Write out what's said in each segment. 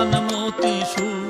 সুখ। সারি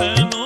Tamo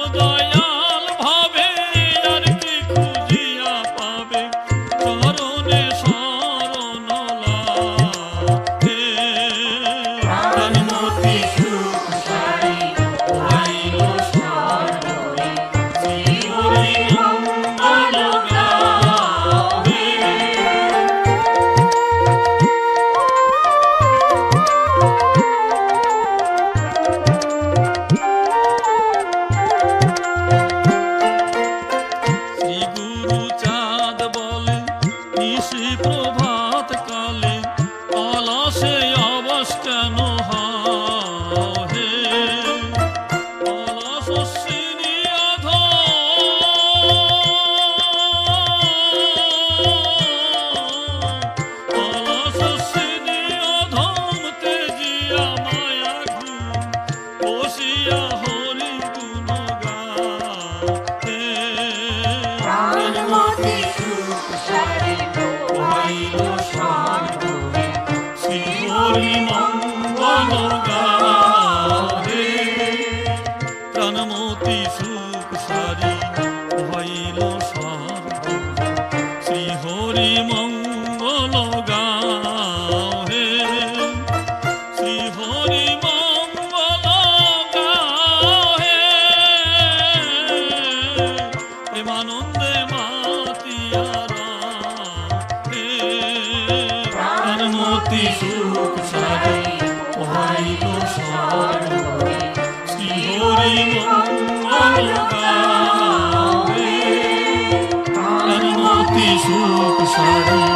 不需要 সুখ সারি